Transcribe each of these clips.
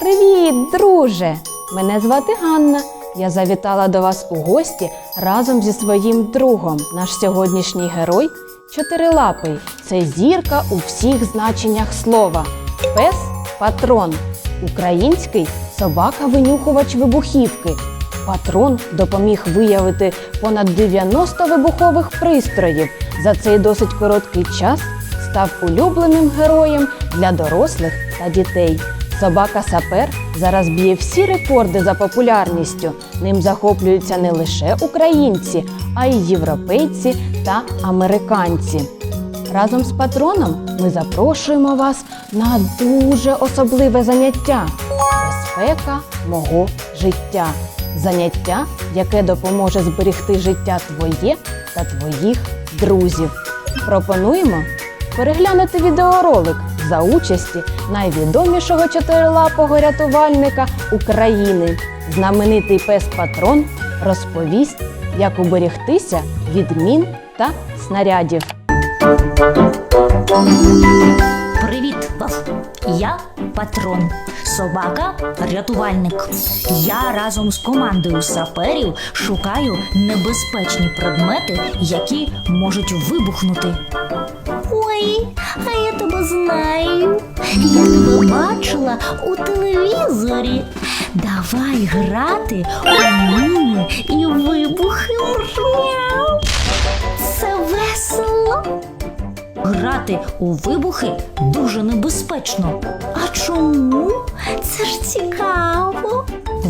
Привіт, друже! Мене звати Ганна. Я завітала до вас у гості разом зі своїм другом. Наш сьогоднішній герой чотирилапий. Це зірка у всіх значеннях слова. Пес патрон. Український собака-винюхувач вибухівки. Патрон допоміг виявити понад 90 вибухових пристроїв. За цей досить короткий час став улюбленим героєм для дорослих та дітей. Собака Сапер зараз б'є всі рекорди за популярністю. Ним захоплюються не лише українці, а й європейці та американці. Разом з патроном ми запрошуємо вас на дуже особливе заняття безпека мого життя. Заняття, яке допоможе зберегти життя твоє та твоїх друзів. Пропонуємо переглянути відеоролик за участі найвідомішого чотирилапого рятувальника України. Знаменитий пес Патрон розповість, як уберегтися від мін та снарядів. Привіт, Ваф! Я патрон, собака рятувальник. Я разом з командою саперів шукаю небезпечні предмети, які можуть вибухнути. Ой, а я тебе знаю. Я тебе бачила у телевізорі. Давай грати у міни і вибухи. Мяу. Це весело. Грати у вибухи дуже небезпечно. А чому? Це ж цікаво.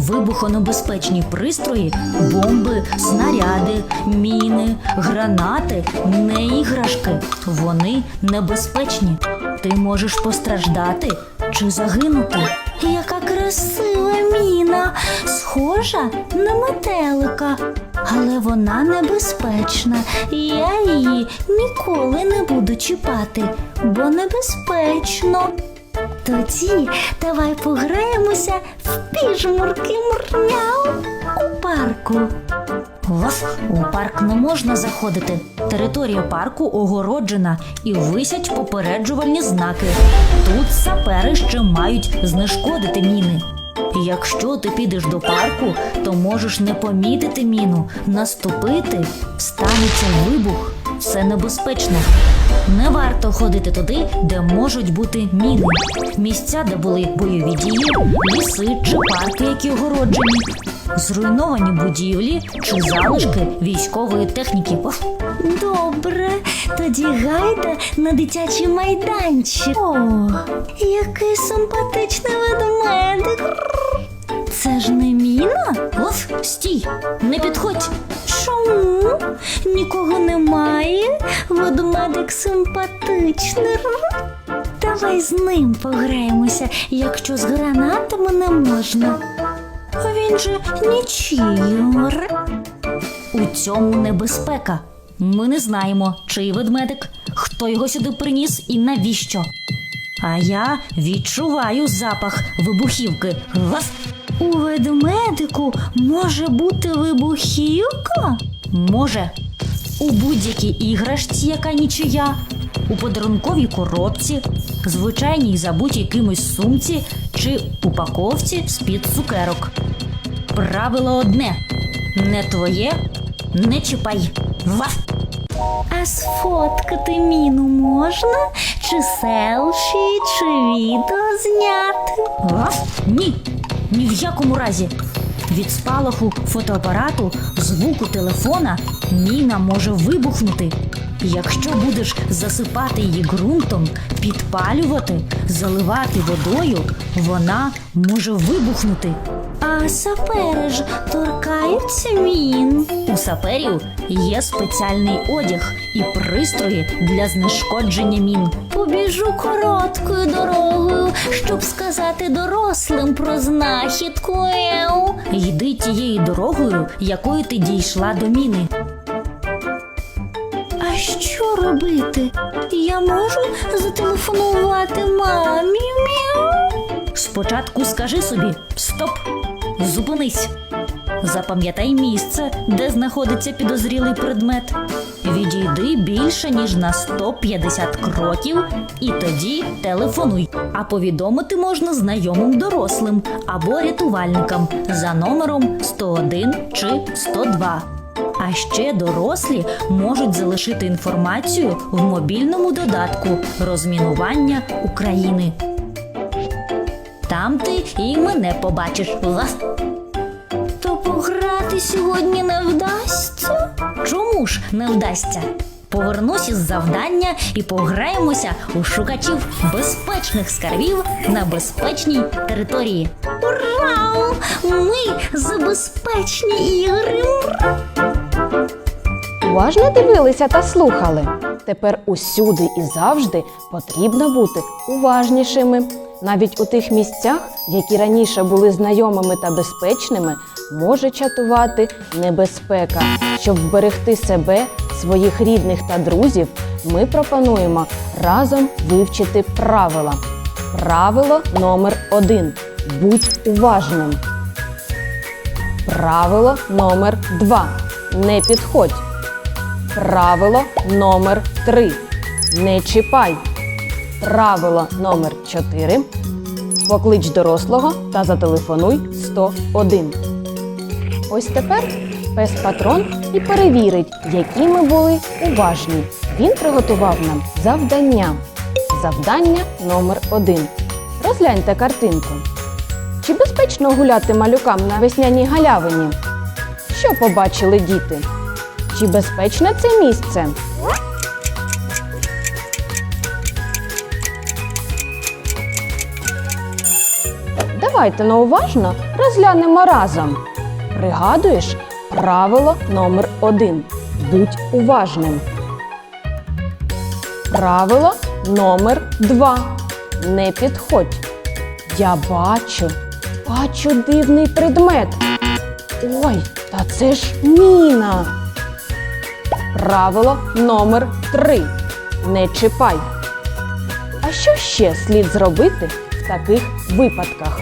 Вибухонебезпечні пристрої, бомби, снаряди, міни, гранати, не іграшки. Вони небезпечні. Ти можеш постраждати чи загинути. Яка красива міна, схожа на метелика. Але вона небезпечна. і Я її ніколи не буду чіпати, бо небезпечно. Тоді давай пограємося в піжмурки мурмяу у парку. Ваф, у парк не можна заходити. Територія парку огороджена і висять попереджувальні знаки. Тут сапери ще мають знешкодити міни. Якщо ти підеш до парку, то можеш не помітити міну, наступити, станеться вибух. Це небезпечно. Не варто ходити туди, де можуть бути міни. Місця, де були бойові дії, ліси чи парки, які огороджені, зруйновані будівлі чи залишки військової техніки. Добре, тоді гайда на дитячий майданчик. О, який симпатичний ведмедик. Це ж не міна? Оф, стій, не підходь. Чому? Нікого немає. Ведмедик симпатичний. Давай з ним пограємося, якщо з гранатами не можна. Він же нічийор. У цьому небезпека. Ми не знаємо, чий ведмедик, хто його сюди приніс і навіщо. А я відчуваю запах вибухівки. Ваф! У ведмедику може бути вибухівка? Може. У будь-якій іграшці, яка нічия, у подарунковій коробці, звичайній забутій кимось сумці чи упаковці з-під цукерок. Правило одне: не твоє, не чіпай. Ваф! А сфоткати міну можна? Чи селфі, чи відео зняти? Ваф? Ні, ні в якому разі. Від спалаху фотоапарату, звуку телефона міна може вибухнути. Якщо будеш засипати її ґрунтом, підпалювати, заливати водою, вона може вибухнути. А сапери ж торкаються мін. У саперів є спеціальний одяг і пристрої для знешкодження мін. Побіжу короткою дорогою, щоб сказати дорослим про знахідку. Еу. Йди тією дорогою, якою ти дійшла до міни. А що робити? Я можу зателефонувати мамі? Спочатку скажи собі стоп. Зупинись. Запам'ятай місце, де знаходиться підозрілий предмет. Відійди більше ніж на 150 кроків, і тоді телефонуй. А повідомити можна знайомим дорослим або рятувальникам за номером 101 чи 102. А ще дорослі можуть залишити інформацію в мобільному додатку розмінування України. Там ти і мене побачиш. То пограти сьогодні не вдасться? Чому ж не вдасться? Повернусь із завдання і пограємося у шукачів безпечних скарбів на безпечній території. Ура! Ми за безпечні ігри! Уважно дивилися та слухали. Тепер усюди і завжди потрібно бути уважнішими. Навіть у тих місцях, які раніше були знайомими та безпечними, може чатувати небезпека. Щоб вберегти себе, своїх рідних та друзів, ми пропонуємо разом вивчити правила. Правило номер один. Будь уважним. Правило номер два. Не підходь. Правило номер 3. Не чіпай. Правило номер 4. Поклич дорослого та зателефонуй 101. Ось тепер пес патрон і перевірить, які ми були уважні. Він приготував нам завдання. Завдання номер 1. Розгляньте картинку. Чи безпечно гуляти малюкам на весняній галявині? Що побачили діти? Чи безпечне це місце? Давайте на уважно розглянемо разом. Пригадуєш правило номер один. Будь уважним. Правило номер два. Не підходь. Я бачу, бачу дивний предмет. Ой, та це ж міна. Правило номер 3. Не чіпай. А що ще слід зробити в таких випадках?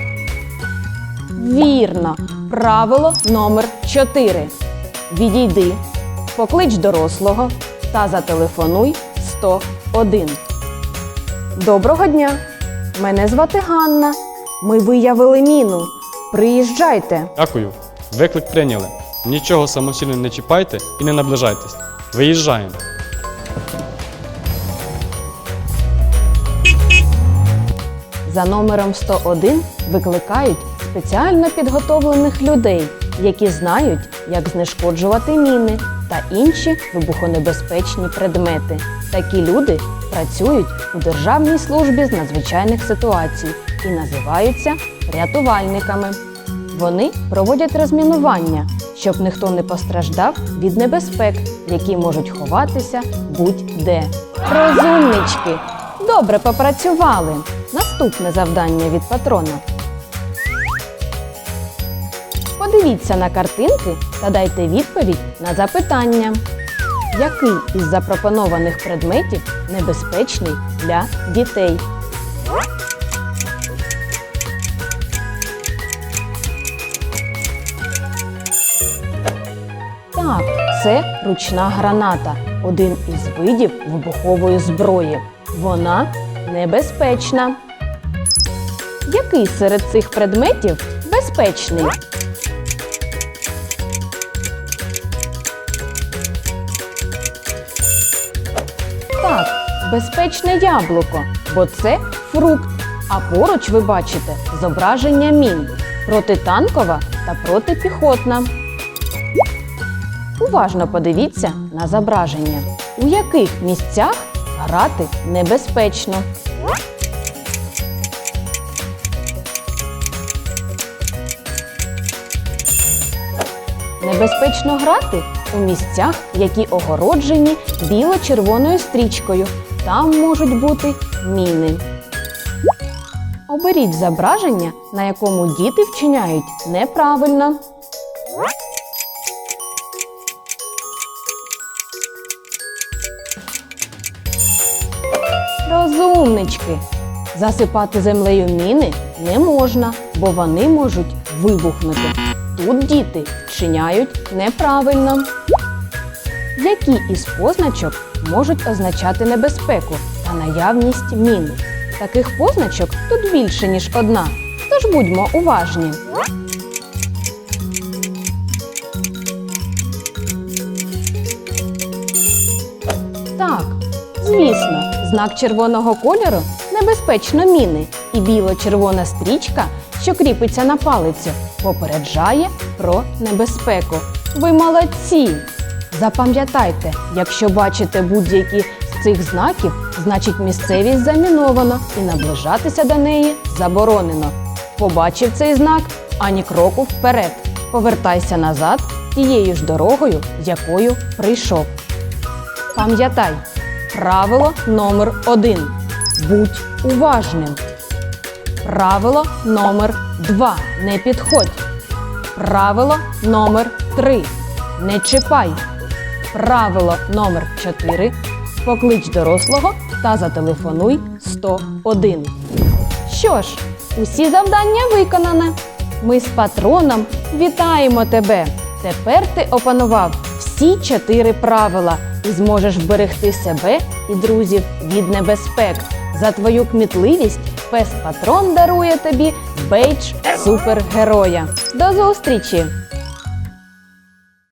Вірно, правило номер 4. Відійди, поклич дорослого та зателефонуй 101. Доброго дня! Мене звати Ганна. Ми виявили міну. Приїжджайте. Дякую. Виклик прийняли. Нічого самостійно не чіпайте і не наближайтесь. Виїжджаємо. За номером 101 викликають спеціально підготовлених людей, які знають, як знешкоджувати міни та інші вибухонебезпечні предмети. Такі люди працюють у Державній службі з надзвичайних ситуацій і називаються рятувальниками. Вони проводять розмінування, щоб ніхто не постраждав від небезпек, які можуть ховатися будь-де. Розумнички! Добре попрацювали. Наступне завдання від патрона. Подивіться на картинки та дайте відповідь на запитання. Який із запропонованих предметів небезпечний для дітей? Це ручна граната, один із видів вибухової зброї. Вона небезпечна. Який серед цих предметів безпечний? Так, безпечне яблуко, бо це фрукт. А поруч ви бачите зображення мін протитанкова та протипіхотна. Уважно подивіться на зображення, у яких місцях грати небезпечно. Небезпечно грати у місцях, які огороджені біло-червоною стрічкою. Там можуть бути міни. Оберіть зображення, на якому діти вчиняють неправильно. Розумнички! Засипати землею міни не можна, бо вони можуть вибухнути. Тут діти вчиняють неправильно. Які із позначок можуть означати небезпеку та наявність мін? Таких позначок тут більше, ніж одна. Тож будьмо уважні. Так, звісно, знак червоного кольору небезпечно міни, і біло-червона стрічка, що кріпиться на палицю, попереджає про небезпеку. Ви молодці! Запам'ятайте, якщо бачите будь-які з цих знаків, значить місцевість заміновано і наближатися до неї заборонено. Побачив цей знак ані кроку вперед. Повертайся назад тією ж дорогою, якою прийшов. Пам'ятай, правило номер один. Будь уважним. Правило номер два. Не підходь. Правило номер три. Не чіпай. Правило номер 4. Поклич дорослого та зателефонуй 101. Що ж, усі завдання виконане. Ми з патроном вітаємо тебе. Тепер ти опанував всі чотири правила і зможеш вберегти себе і друзів від небезпек. За твою кмітливість пес патрон дарує тобі бейдж супергероя. До зустрічі!